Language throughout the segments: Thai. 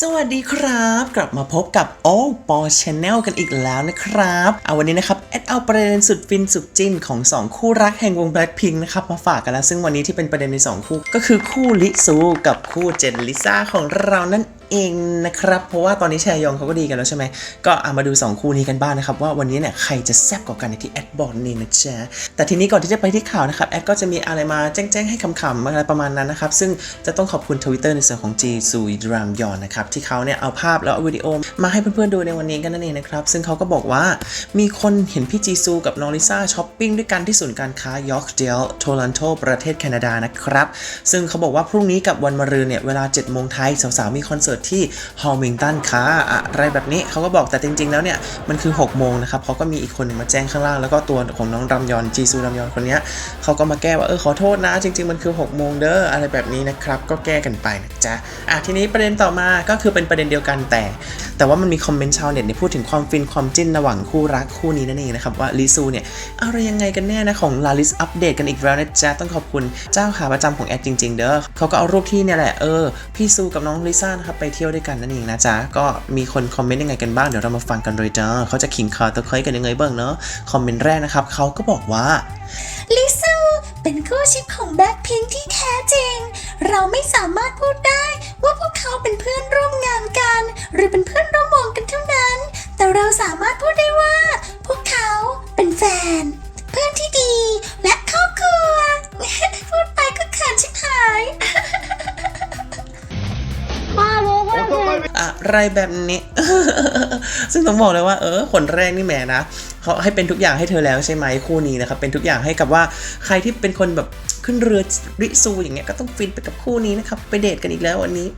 สวัสดีครับ กลับมาพบกับโอ้ปอชแนลกันอีกแล้วนะครับเอาวันนี้นะครับแอดเอาประเด็นสุดฟินสุดจิ้นของ 2 คู่รักแห่งวง Blackpink นะครับมาฝากกันแล้ว ซึ่งวันนี้ที่เป็นประเด็นใน 2 คู่ ก็คือคู่ลิซูกับคู่เจนลิซ่าของเรานั่น เองนะครับ เพราะว่าตอนนี้แชยองเขาก็ดีกันแล้วใช่ไหมก็เอามาดู 2 คู่นี้กันบ้างนะครับ ว่าวันนี้เนี่ยใครจะแซ่บกว่ากันในที่แอดบอกนี่นะจ๊ะแต่ทีนี้ก่อนที่จะไปที่ข่าวนะครับแอดก็จะมีอะไรมาแจ้งๆให้คำๆอะไรประมาณนั้นนะครับ ซึ่งจะต้องขอบคุณ Twitter ในส่วนของจีซูดรามยอนนะครับที่เขาเนี่ยเอาภาพแล้วเอาวิดีโอมาให้เพื่อนๆดูในวันนี้กันนั่นเองนะครับซึ่งเขาก็บอกว่ามีคนเห็นพี่จีซูกับน้องลิซ่าช้อปปิ้งด้วยกันที่ศูนย์การค้ายอร์กเดลโทรันโตประเทศแคนาดานะครับซึ่งเขาบอกว่าพรุ่งนี้กับวันมะรืนเนี่ยเวลา7โมงไทยสาวๆมีคอนเสิร์ตที่ฮอลมิงตันค่ะอะไรแบบนี้เขาก็บอกแต่จริง ๆ แล้วเนี่ยมันคือ 6 โมงนะครับเขาก็มีอีกคนหนึ่งมาแจ้งข้างล่าง แล้วก็ตัวของน้องรำยอนจีซูรำยอนคนนี้เขาก็มาแก้ว่าเออขอโทษนะ จริง ๆ มันคือ 6 โมงเด้ออะไรแบบนี้นะครับก็แก้กันไปนะจ๊ะอะทีนี้ประเด็นต่อมาก็คือเป็นประเด็นเดียวกันแต่ แต่ว่ามันมีคอมเมนต์ชาวเน็ตเนี่ยพูดถึงความฟินความจิ้นระหว่างคู่รักคู่นี้นั่นเองนะครับว่าลิซูเนี่ยอะไรยังไงกันแน่นะของลาลิสอัปเดตกันอีกแล้วนะจ๊ะต้องขอบคุณเจ้าขาประจำของแอดจริง ๆ เด้อเขาก็เอารูปที่เนี่ยแหละเออพี่ซูกับน้องลิซ่านะครับไปเที่ยวด้วยกันนั่นเองนะจ๊ะ ก็มีคนคอมเมนต์ยังไงกันบ้างเดี๋ยวเรามาฟังกันเลยจ้าเขาจะขิงคาตะเคยกันยังไงบ้างเนาะคอมเมนต์แรกนะครับเขาก็บอกว่าลิซูเป็นคู่ชิปของแบ็คพิงที่แท้จริง เราไม่สามารถพูดได้ว่าพวกเขาเป็นเพื่อนร่วมงานกัน หรือเป็นเพื่อน อะไรแบบนี้ ซึ่งต้องบอกเลยว่าเออคนแรกนี่แหมนะเขาให้เป็นทุกอย่างให้เธอแล้วใช่ไหมคู่นี้นะครับเป็นทุกอย่างให้กับว่าใครที่เป็นคนแบบขึ้นเรือริซูอย่างเงี้ยก็ต้องฟินไปกับคู่นี้นะครับไปเดทกันอีกแล้ววันนี้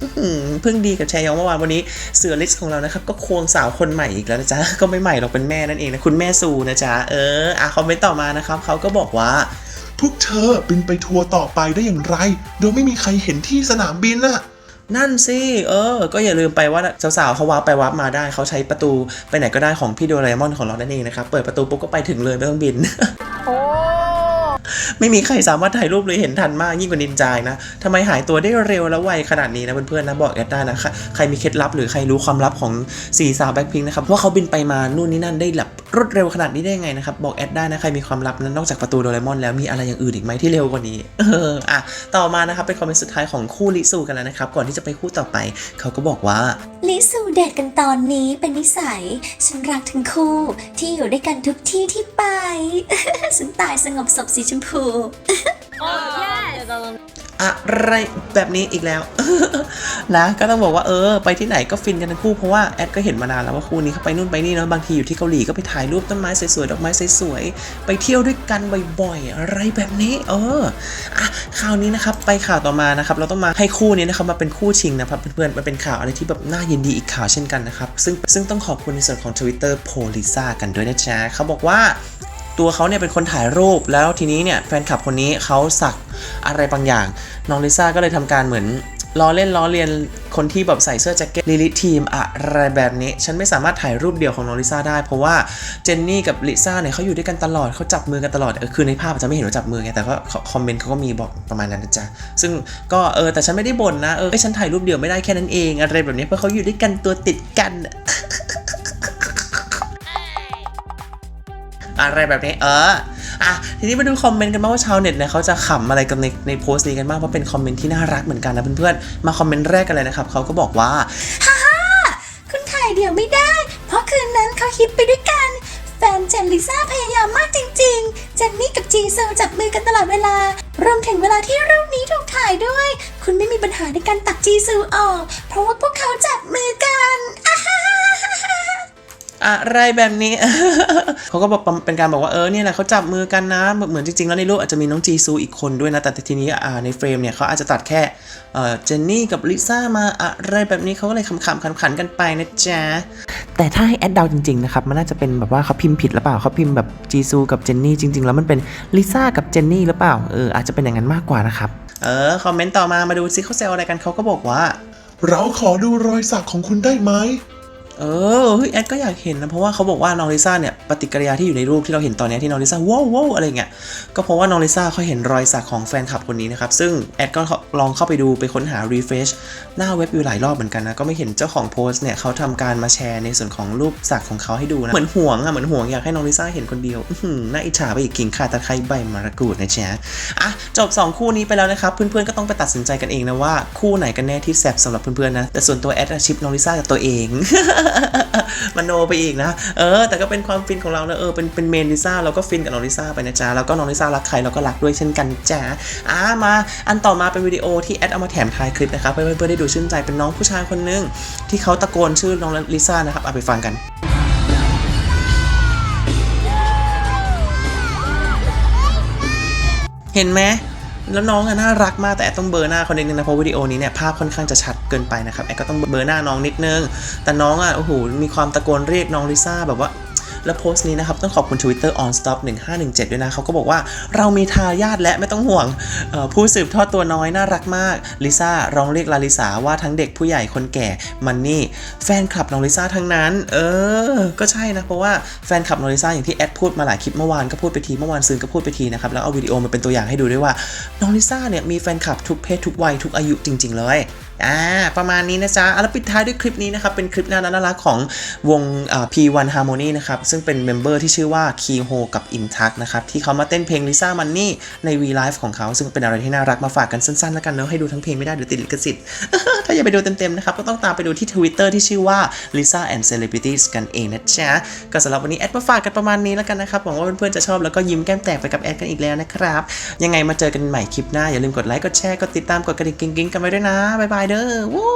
เพิ่งดีกับแชยองเมื่อวานวันนี้เสือลิสของเรานะครับก็ควงสาวคนใหม่อีกแล้วนะจ๊ะก็ไม่ใหม่หรอกเป็นแม่นั่นเองนะคุณแม่ซูนะจ๊ะเอออะคอมเมนต์ต่อมานะครับเขาก็บอกว่าพวกเธอบินไปทัวร์ต่อไปได้อย่างไร โดยไม่มีใครเห็นที่สนามบินน่ะ นั่นสิ เออ ก็อย่าลืมไปว่าสาวๆเขาวาร์ปไปวาร์ปมาได้ เขาใช้ประตูไปไหนก็ได้ของพี่โดเรมอนของเรานั่นเองนะครับ เปิดประตูปุ๊บก็ไปถึงเลยไม่ต้องบิน ไม่มีใครสามารถถ่ายรูปเลยเห็นทันมากยิ่งกว่านินจาอีกนะทำไมหายตัวได้เร็วและไวขนาดนี้นะเพื่อนๆนะบอกแอดได้นะใครใครมีเคล็ดลับหรือใครรู้ความลับของสี่สาวแบ็คพิงนะครับว่าเขาบินไปมานู่นนี่นั่นได้แบบรวดเร็วขนาดนี้ได้ยังไงนะครับบอกแอดได้นะใครมีความลับนั้นนอกจากประตูโดเรมอนแล้วมีอะไรอย่างอื่นอีกไหมที่เร็วกว่านี้เอออะต่อมานะครับเป็นคอมเมนต์สุดท้ายของคู่ลิซูกันแล้วนะครับก่อนที่จะไปคู่ต่อไป เขาก็บอกว่าลิซูเดทกันตอนนี้เป็นนิสัยฉันรักทั้งคู่ที่อยู่ด้วยกันทุกที่ที่ไปฉันตายสงบศพสีชมพูอะไรแบบนี้อีกแล้ว นะก็ต้องบอกว่าเออ ไปที่ไหนก็ฟินกันทั้งคู่เพราะว่าแอดก็เห็นมานานแล้วว่าคู่นี้เขาไปนู่นไปนี่เนาะบางทีอยู่ที่เกาหลีก็ไปถ่ายรูปต้นไม้สวยๆดอกไม้สวยๆไปเที่ยวด้วยกันบ่อยๆอะไรแบบนี้ เอออะข่าวนี้นะครับไปข่าวต่อมานะครับ เราต้องมาให้คู่นี้นะครับมาเป็นคู่ชิงนะครับเพื่อนๆมันเป็นข่าวอะไรที่แบบน่ายินดีอีกข่าวเช่นกันนะครับซึ่งซึ่งต้องขอบคุณในส่วนของ Twitter โพลิซ่ากันด้วยนะจ๊ะเขาบอกว่า ตัวเขาเนี่ยเป็นคนถ่ายรูป แล้วทีนี้เนี่ยแฟนคลับคนนี้เขาสักอะไรบางอย่าง น้องลิซ่าก็เลยทำการเหมือนล้อเล่นล้อเลียนคนที่แบบใส่เสื้อแจ็คเก็ตลิลิทีมอะไรแบบนี้ ฉันไม่สามารถถ่ายรูปเดียวของน้องลิซ่าได้ เพราะว่าเจนนี่กับลิซ่าเนี่ยเขาอยู่ด้วยกันตลอดเขาจับมือกันตลอดเออคือในภาพอาจจะไม่เห็นว่าจับมือไงแต่ก็คอมเมนต์เขาก็มีบอกประมาณนั้นนะจ๊ะซึ่งก็เออแต่ฉันไม่ได้บ่นนะเออฉันถ่ายรูปเดียวไม่ได้แค่นั้นเองอะไรแบบนี้เพราะเขาอยู่ด้วยกันตัวติดกัน อะไรแบบนี้เอออะทีนี้มาดูคอมเมนต์กันบ้างว่าชาวเน็ตเนี่ยเขาจะขำอะไรกันในในโพสต์นี้กันบ้างเพราะเป็นคอมเมนต์ที่น่ารักเหมือนกันนะเพื่อนๆมาคอมเมนต์แรกกันเลยนะครับเขาก็บอกว่าคุณถ่ายเดี่ยวไม่ได้ เพราะคืนนั้นเขาฮิปไปด้วยกันแฟนเจนลิซ่าพยายามมากจริงๆ เจนนี่กับจีซูจับมือกันตลอดเวลา รวมถึงเวลาที่รูปนี้ถูกถ่ายด้วย คุณไม่มีปัญหาในการตัดจีซูออก เพราะว่าพวกเขาจับมือกัน อะไรแบบนี้ เขาก็บอกเป็นการบอกว่าเออเนี่ยแหละเขาจับมือกันนะเหมือนจริงๆ แล้วในรูปอาจจะมีน้องจีซูอีกคนด้วยนะแต่ทีนี้ในเฟรมเนี่ยเขาอาจจะตัดแค่เอ่อเจนนี่กับลิซ่ามาอะไรแบบนี้เขาก็เลยขำๆขันๆกันไปนะจ๊ะแต่ถ้าให้แอดเดาจริงๆนะครับมันน่าจะเป็นแบบว่าเขาพิมพ์ผิดหรือเปล่าเขาพิมพ์แบบจีซูกับเจนนี่จริง ๆ แล้วมันเป็นลิซ่ากับเจนนี่หรือเปล่าเอออาจจะเป็นอย่างนั้นมากกว่านะครับเออคอมเมนต์ต่อมามาดูซิเขาแซวอะไรกันเขาก็บอกว่า เราขอดูรอยสักของคุณได้ไหม เออเฮ้ยแอดก็อยากเห็นนะเพราะว่าเขาบอกว่าน้องลิซ่าเนี่ยปฏิกิริยาที่อยู่ในรูปที่เราเห็นตอนนี้ที่น้องลิซ่าว้าวว้าวอะไรเงี้ยก็เพราะว่าน้องลิซ่าเขาเห็นรอยสักของแฟนคลับคนนี้นะครับซึ่งแอดก็ลองเข้าไปดูไปค้นหา refresh หน้าเว็บอยู่หลายรอบเหมือนกันนะก็ไม่เห็นเจ้าของโพสต์เนี่ยเขาทำการมาแชร์ในส่วนของรูปสักของเขาให้ดูนะเหมือนห่วงอะเหมือนห่วงอยากให้น้องลิซ่าเห็นคนเดียวหน่าอิจฉาไปอีกกิ่งข่าตะไคร้ใบมะระกรูดนะจ๊ะอะจบสองคู่นี้ไปแล้วนะครับเพื่อนๆก็ต้องไปตัดสินใจกันเองนะว่าคู่ไหนกันแน่ที่แซ่บสำหรับเพื่อนๆนะแต่ส่วนตัวแอดอะชิปน้องลิซ่ากับตัวเองมโนไปอีกนะ เออ แต่ก็เป็นความฟินของเรานะเออเป็นเป็นเมนลิซ่าเราก็ฟินกับน้องลิซ่าไปนะจ๊ะแล้วก็น้องลิซ่ารักใครเราก็รักด้วยเช่นกันจ้าอ่ามาอันต่อมาเป็นวิดีโอที่แอดเอามาแถมท้ายคลิปนะครับเพื่อนๆได้ดูชื่นใจเป็นน้องผู้ชายคนหนึงที่เขาตะโกนชื่อน้องลิซ่านะครับเอาไปฟังกันเห็นไหม แล้วน้องอะน่ารักมากแต่แอดต้องเบอร์หน้าเขานิดนึงนะเพราะวิดีโอนี้เนี่ยภาพค่อนข้างจะชัดเกินไปนะครับแอดก็ต้องเบอร์หน้าน้องนิดนึง แต่น้องอะโอ้โหมีความตะโกนเรียกน้องลิซ่าแบบว่า แล้วโพสต์นี้นะครับต้องขอบคุณ Twitter on stop 1517 ด้วยนะเขาก็บอกว่าเรามีทายาทและไม่ต้องห่วงผู้สืบทอดตัวน้อยน่ารักมากลิซ่าร้องเรียกลาลิสาว่าทั้งเด็กผู้ใหญ่คนแก่มันนี่แฟนคลับน้องลิซ่าทั้งนั้น เออ ก็ใช่นะ เพราะว่าแฟนคลับน้องลิซ่าอย่างที่แอดพูดมาหลายคลิปเมื่อวานก็พูดไปทีเมื่อวานซืนก็พูดไปทีนะครับแล้วเอาวิดีโอมาเป็นตัวอย่างให้ดูด้วยว่าน้องลิซ่าเนี่ยมีแฟนคลับทุกเพศทุกวัยทุกอายุจริง ๆ เลย อ่าประมาณนี้นะจ๊ะแล้วปิดท้ายด้วยคลิปนี้นะครับ เป็นคลิปน่ารักของวงอ่า P1 Harmony นะครับ ซึ่งเป็นเมมเบอร์ที่ชื่อว่า Keyho กับ Intact นะครับ ที่เขามาเต้นเพลง Lisa Money ใน V Live ของเขา ซึ่งเป็นอะไรที่น่ารักมาฝากกันสั้นๆ แล้วกันเนอะให้ดูทั้งเพลงไม่ได้เดี๋ยวติดลิขสิทธิ์ ถ้าอยากไปดูเต็มๆนะครับ ก็ต้องตามไปดูที่ Twitter ที่ชื่อว่า Lisa and Celebrities กันเองนะจ๊ะก็สำหรับวันนี้แอดมาฝากกันประมาณนี้แล้วกันนะครับหวังว่าเพื่อนๆจะชอบแล้วก็ยิ้มแก้มแตกไปกับแอดกันอีกแล้วนะครับยังไงมาเจอกันใหม่คลิปหน้าอย่าลืมกดไลค์กดแชร์กดติดตามกดกระดิ่งกิ๊งๆกันไว้ด้วยนะบ๊ายบายเด้อวู้